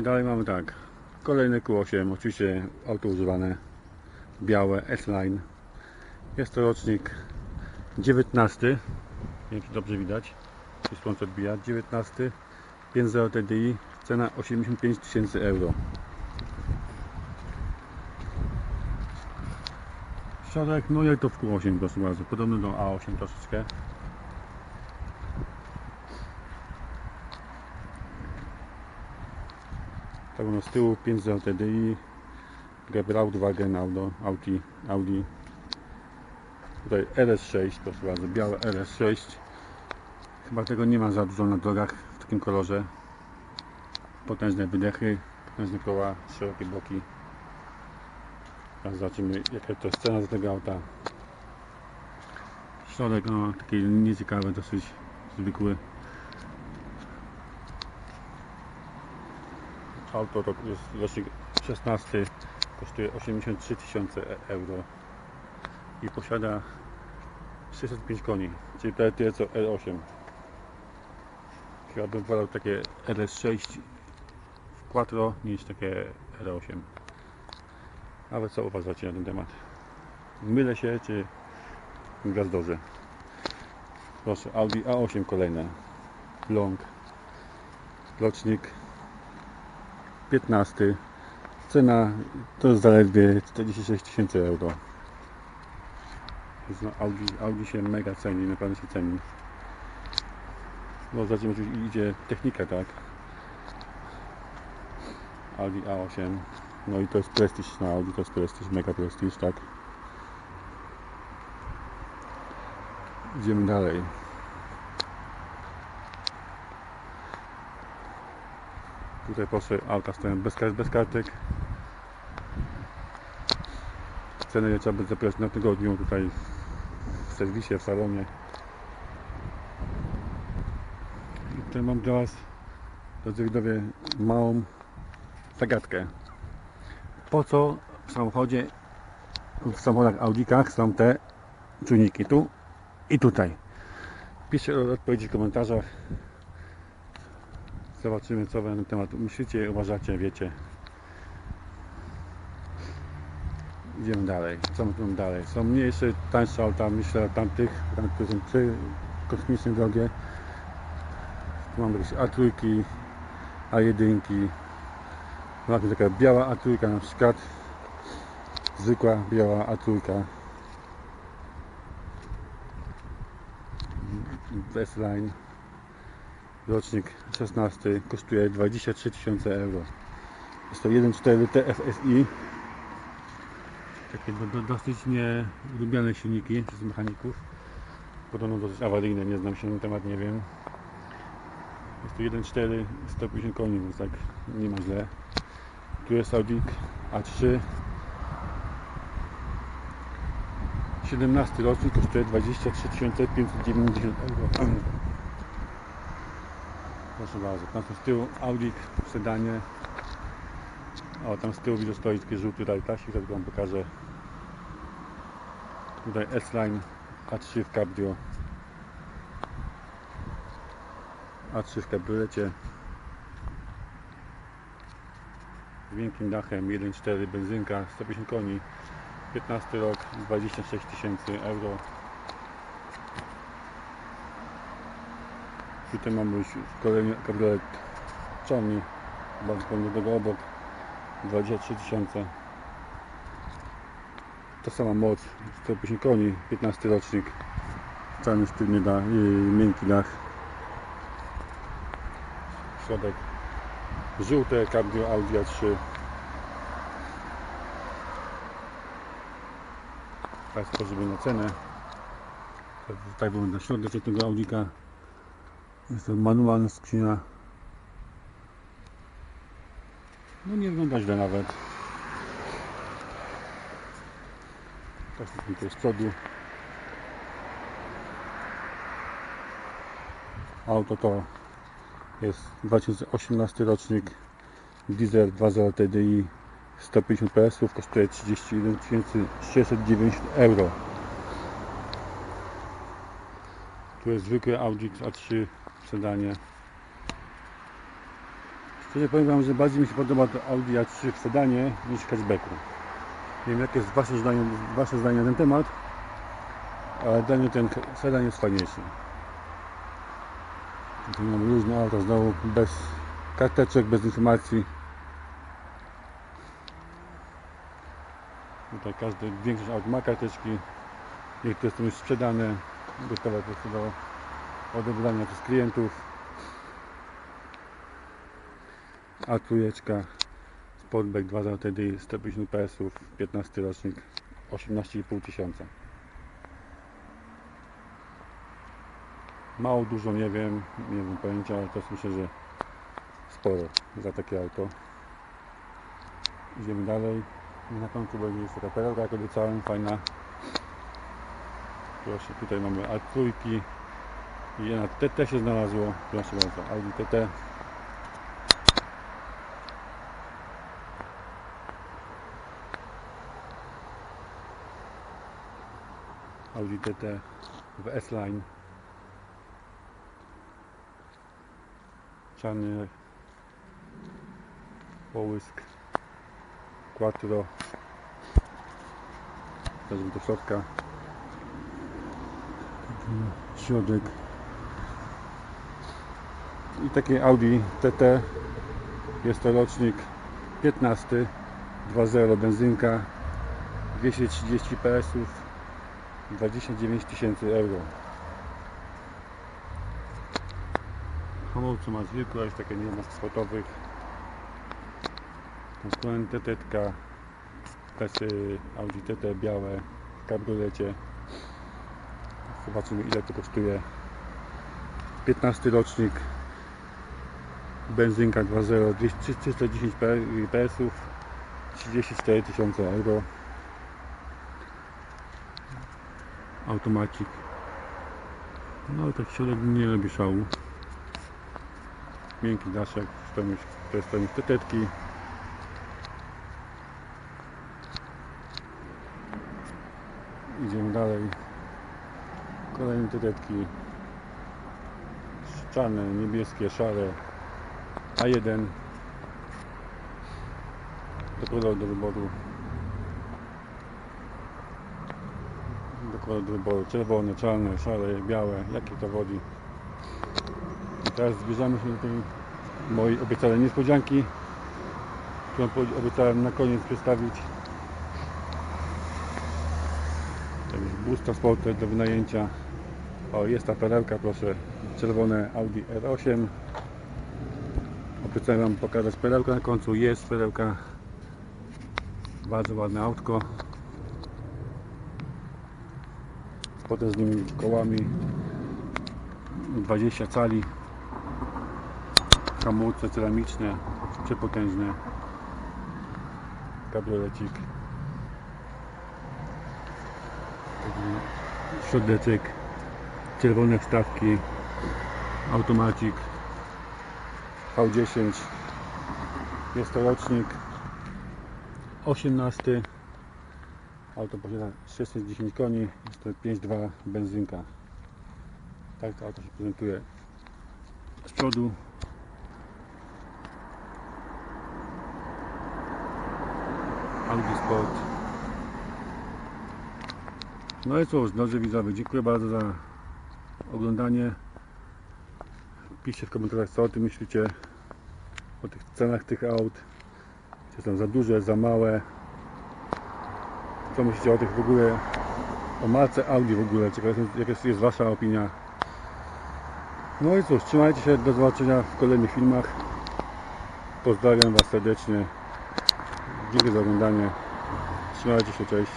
i dalej mamy tak. Kolejny Q8, oczywiście auto używane, białe, S-Line. Jest to rocznik 19. Nie wiem czy dobrze widać. Czy słońce odbija. 19. 5.0 TDI. Cena 85 tysięcy euro. Środek, no jak to w Q8 proszę bardzo. Podobny do A8 troszeczkę. Ono z tyłu 5.0 TDI. Gebrauchtwagen Auto, Audi, Audi. Tutaj RS6, proszę bardzo, białe RS6. Chyba tego nie ma za dużo na drogach w takim kolorze. Potężne wydechy, potężne koła, szerokie boki. Teraz zobaczymy jaka to jest cena za tego auta. Środek no taki nieciekawy, dosyć zwykły. Auto to jest rocznik 16, kosztuje 83 tysiące e- euro i posiada 605 koni, czyli te tyle co R8. Chyba bym wolał takie RS6 w quattro niż takie R8. A wy co uważacie na ten temat? Mylę się czy gwiazdorze? Proszę, Audi A8 kolejne. Long. Rocznik 15. Cena to zaledwie 46 tysięcy euro. No, Audi, Audi się mega ceni, naprawdę się ceni. No za tym idzie technika, tak? Audi A8. No i to jest prestiż na Audi, to jest prestiż, mega prestiż, tak? Idziemy dalej. Tutaj proszę, auta stoją bez, bez kartek. Ceny trzeba będzie zapytać na tygodniu tutaj w serwisie, w salonie. I tutaj mam dla Was, drodzy widzowie, małą zagadkę. Po co w samochodzie, w samochodach Audikach są te czujniki? Tu i tutaj. Piszcie odpowiedzi w komentarzach. Zobaczymy co na ten temat myślicie, uważacie, wiecie. Idziemy dalej. Co my tu dalej? Są mniejsze, tańsze auta, myślę, tamtych, tam, które są przy kosmicznie drogie. Tu mamy jakieś A3, A1. Mamy taka biała A3 na przykład. Zwykła biała A3. S-Line. Rocznik 16 kosztuje 23 tysiące euro. Jest to 1.4 TFSI. Takie do, do, dosyć nielubiane silniki przez mechaników. Podobno dosyć awaryjne, nie znam się na temat, nie wiem. Jest to 1.4, 150 koni, więc tak nie ma źle. Tu jest Audi A3. 17 rocznik kosztuje 23 590 euro. Proszę bardzo, tam z tyłu Audi w sedanie. O, tam z tyłu widzę stoi taki żółty rajtasik, tak wam pokażę. Tutaj S-Line A3 w cabrio. A3 w kabriolecie. Z miękkim dachem, 1.4 benzynka, 150 koni. 15 rok, 26 tysięcy euro. Tutaj mamy już kolejny kabriolet czarny, bardzo tego obok, 23 tysiące. Ta sama moc, 150 koni, 15 rocznik, czarny sztywny dach, miękki dach. Środek żółte cabrio Audi A3. Teraz spojrzymy na cenę. Tak wygląda środek tego Audika. Jest to manualna skrzynia. No nie wygląda źle nawet. Tak tutaj z przodu. Auto to jest 2018 rocznik diesel 2.0 TDI 150 PS kosztuje 31 690 euro. Tu jest zwykły Audi A3 w sedanie. Szczerze powiem Wam, że bardziej mi się podoba to Audi A3 w sedanie niż w hatchbacku. Nie wiem jakie jest Wasze zdanie, wasze zdanie na ten temat, ale dla mnie ten sedan jest fajniejszy. Tu mamy różne auta znowu bez karteczek, bez informacji. Tutaj każdy, większość aut ma karteczki. Niektóre są już sprzedane, gotowe po prostu do odebrania przez klientów. A trójeczka Sportback 2 TDI 150 PS, 15 rocznik, 18,5 tysiąca. Mało, dużo, nie wiem, nie wiem pojęcia, ale to myślę, że sporo za takie auto. Idziemy dalej. Na końcu będzie jeszcze taka perełka, jak obiecałem, fajna. Proszę, tutaj mamy A3 i na TT się znalazło, proszę bardzo, Audi TT. Audi TT w S-Line. Czarny połysk Quattro Wezmę do środka środek i takie Audi TT jest to rocznik 15 2.0 benzynka 230 PS 29 tysięcy euro. Hamulce ma zwykłe, jest takie nie ma sportowych Konkurent TT klasy Audi TT białe w kabriolecie zobaczymy ile to kosztuje. 15 rocznik benzynka 2.0 200 310 PS 34 tysiące euro. Automacik. No ale tak środek nie robi szału. Miękki daszek to jest pełność tetetki idziemy dalej. Kolejne tetetki czarne, niebieskie, szare A1 do koloru do wyboru. Do koloru do wyboru. Czerwone, czarne, szare, białe, jakie to wodzi i teraz zbliżamy się do tej mojej obiecanej niespodzianki którą obiecałem na koniec przedstawić. Bus transporter do wynajęcia. O jest ta perełka proszę. Czerwone Audi R8 obiecałem wam pokazać perełkę. Na końcu jest perełka. Bardzo ładne autko. Z potężnymi kołami. 20 cali. Hamulce ceramiczne przepotężne. Kabriolecik. Taki środeczek. Czerwone wstawki. Automacik V10 jest to rocznik 18 auto posiada 610 koni jest to 5.2 benzynka. Tak to auto się prezentuje. Z przodu. Audi Sport. No i cóż, drodzy widzowie, dziękuję bardzo za oglądanie. Piszcie w komentarzach, co o tym myślicie, o tych cenach tych aut. Czy są za duże, za małe. Co myślicie o tych w ogóle, o marce Audi w ogóle, ciekawa jest, jaka jest, jest Wasza opinia. No i cóż, trzymajcie się, do zobaczenia w kolejnych filmach. Pozdrawiam Was serdecznie. Dziękuję za oglądanie. Trzymajcie się, cześć.